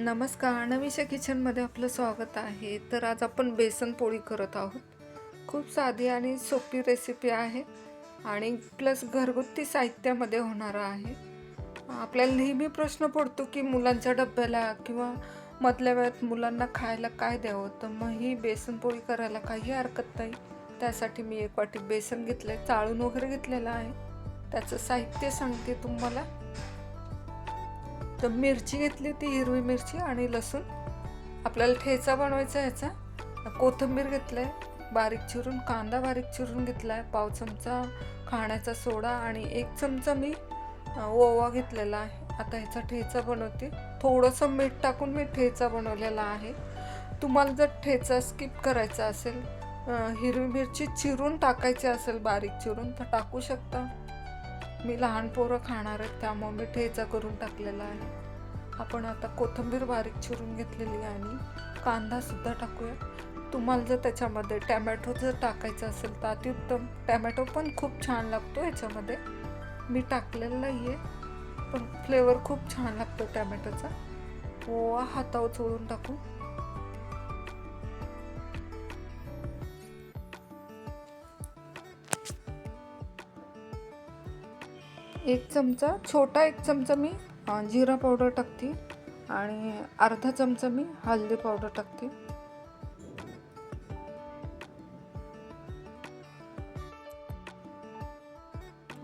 नमस्कार. नवीशा किचनमध्ये आपलं स्वागत आहे. तर आज आपण बेसन पोळी करत आहोत. खूप साधी आणि सोपी रेसिपी आहे आणि प्लस घरगुती साहित्यामध्ये होणारं आहे. आपल्याला नेहमी प्रश्न पडतो की मुलांच्या डब्याला किंवा मधल्या वेळात मुलांना खायला काय द्यावं? तर मग ही बेसन पोळी करायला काही हरकत नाही. त्यासाठी मी एक वाटी बेसन घेतलं आहे चाळून वगैरे घेतलेलं आहे. त्याचं साहित्य सांगते तुम्हाला. तर मिरची घेतली होती हिरवी मिरची आणि लसूण. आपल्याला ठेचा बनवायचा ह्याचा कोथिंबीर घेतलं आहे बारीक चिरून कांदा बारीक चिरून घेतला आहे पाव चमचा खाण्याचा सोडा आणि एक चमचा मी ओवा घेतलेला आहे. आता ह्याचा ठेचा बनवते. थोडंसं मीठ टाकून मी ठेचा बनवलेला आहे. तुम्हाला जर ठेचा स्किप करायचा असेल हिरवी मिरची चिरून टाकायची असेल बारीक चिरून तर टाकू शकता. मी लहान पोरं खाणार आहेत त्यामुळे मी ठेचा करून टाकलेला आहे. आपण आता कोथिंबीर बारीक चिरून घेतलेली आहे आणि कांदासुद्धा टाकूया. तुम्हाला जर त्याच्यामध्ये टॅमॅटो जर टाकायचं असेल तर अतिउत्तम. टॅमॅटो पण खूप छान लागतो याच्यामध्ये. मी टाकलेलं नाही आहे पण फ्लेवर खूप छान लागतो टॅमॅटोचा. ओवा हातावर चोळून टाकू. एक चमचा छोटा एक चमचा मी जिरा पावडर टाकते आणि अर्धा चमचा मी हळदी पावडर टाकते.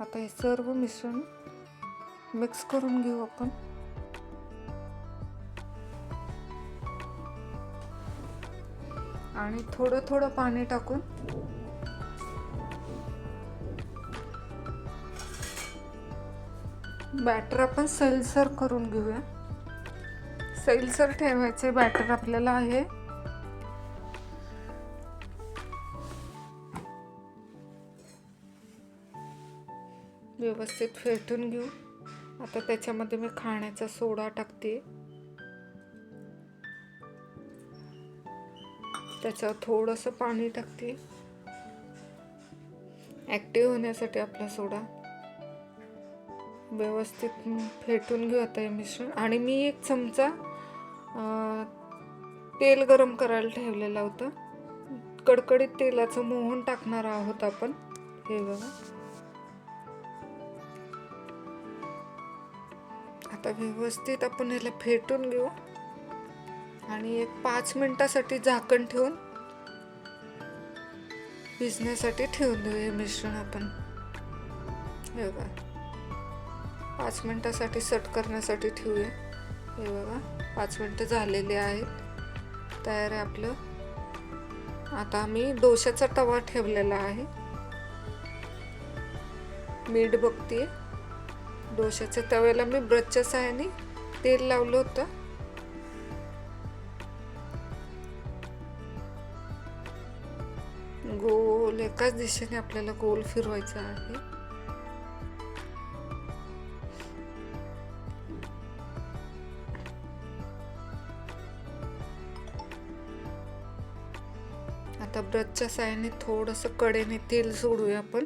आता हे सर्व मिश्रण मिक्स करून घेऊ आपण. आणि थोडं थोडं पाणी टाकून बॅटर आपण सैलसर करून घेऊया. सैलसर ठेवायचे बॅटर आपल्याला आहे. व्यवस्थित फेटून घेऊ. आता त्याच्यामध्ये मी खाण्याचा सोडा टाकते. त्याच्यावर थोडंसं पाणी टाकते. ॲक्टिव्ह होण्यासाठी आपला सोडा. व्यवस्थित फेटून घेऊ आता हे मिश्रण. आणि मी एक चमचा तेल गरम करायला ठेवलेलं होतं. कडकडीत तेलाचं मोहन टाकणार आहोत आपण. हे बघा. आता व्यवस्थित आपण ह्याला फेटून घेऊ. आणि एक पाच मिनिटासाठी झाकण ठेवून भिजण्यासाठी ठेवून देऊ हे मिश्रण आपण. हे बघा. पाच मिनटासाठी सट करण्यासाठी ठेवूया. हे बघा पाच मिनटं झालेले आहेत. तयार आहे आपलं. आता मी डोशाचा तवा ठेवलेला आहे. मीठ बघते डोशाच्या तव्याला मी ब्रशच्या सहाय्याने तेल लावलं होतं. गोल एकाच दिशेने आपल्याला गोल फिरवायचा आहे. आता ब्रशच्या साह्याने थोडंसं कडेने तेल सोडूया आपण.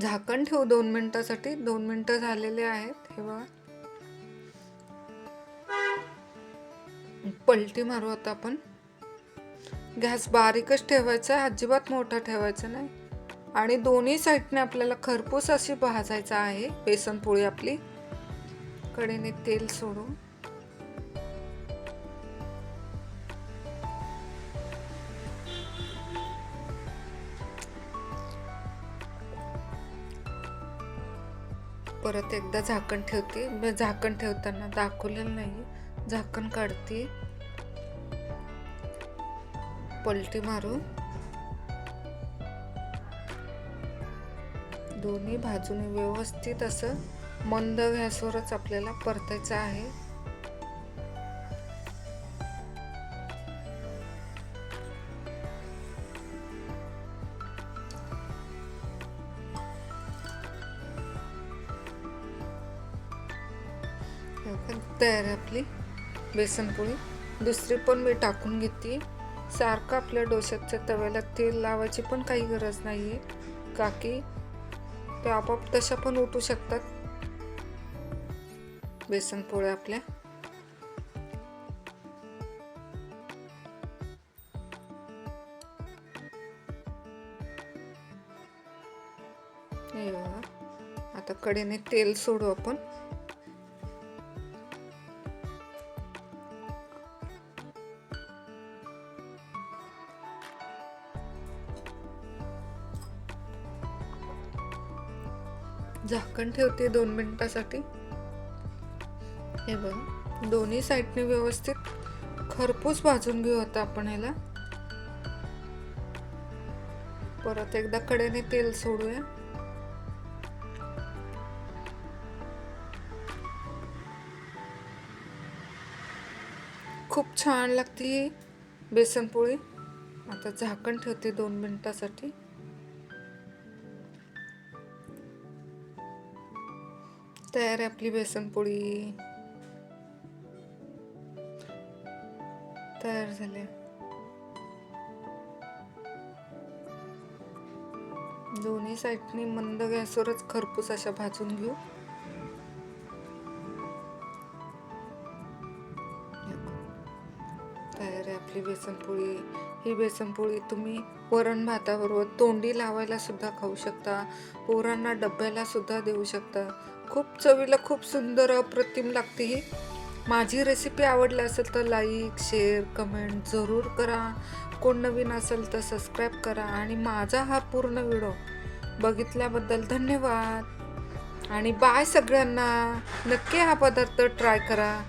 झाकण ठेवू दोन मिनिटासाठी. दोन मिनिटं झालेले आहेत. हे बघा. पलटी मारू आता आपण. गॅस बारीकच ठेवायचा. आहे अजिबात मोठा ठेवायचा नाही. आणि दोन्ही साईडने आपल्याला खरपूस अशी भाजायचं आहे. बेसन पोळी आपली. कडेने तेल सोडू परत एकदा झाकण ठेवते. मी झाकण ठेवताना दाखवलेलं नाही. झाकण काढते. पलटी मारू दोन्ही बाजूने व्यवस्थित असं मंद गॅसवरच आपल्याला परतायचं आहे. हो तयार आहे आपली बेसनपोळी दुसरी पण मी टाकून घेते. सारखं आपल्या डोश्याच्या तव्याला तेल लावायची पण काही गरज नाही आहे काकी ते आपोआप तशा पण उठू शकतात. बेसन पोळ्या आपल्या आता कडेने तेल सोडू आपण. झाकण ठेवते दोन मिनिटासाठी. हे बघ दोन्ही साईडने व्यवस्थित खरपूस भाजून घेऊ आता आपण ह्याला. परत एकदा कडेने तेल सोडूया. खूप छान लागते बेसनपोळी. बेसन पोळी आता झाकण ठेवते दोन मिनिटासाठी. तयार आहे आपली बेसनपोळी तयार झाले दोन्ही साईडनी मंद गॅसवरच खरपूस अशा भाजून घेऊ. तयार आहे आपली बेसनपोळी ही बेसनपोळी तुम्ही वरण भाताबरोबर तोंडी लावायला सुद्धा खाऊ शकता. पोरांना डब्याला सुद्धा देऊ शकता. खूप चवीला खूप सुंदर अप्रतिम लागते ही. माझी रेसिपी आवडली असेल तर लाईक शेअर कमेंट जरूर करा. कोण नवीन असेल तर सबस्क्राईब करा. आणि माझा हा पूर्ण व्हिडिओ बघितल्याबद्दल धन्यवाद. आणि बाय सगळ्यांना. नक्की हा पदार्थ ट्राय करा.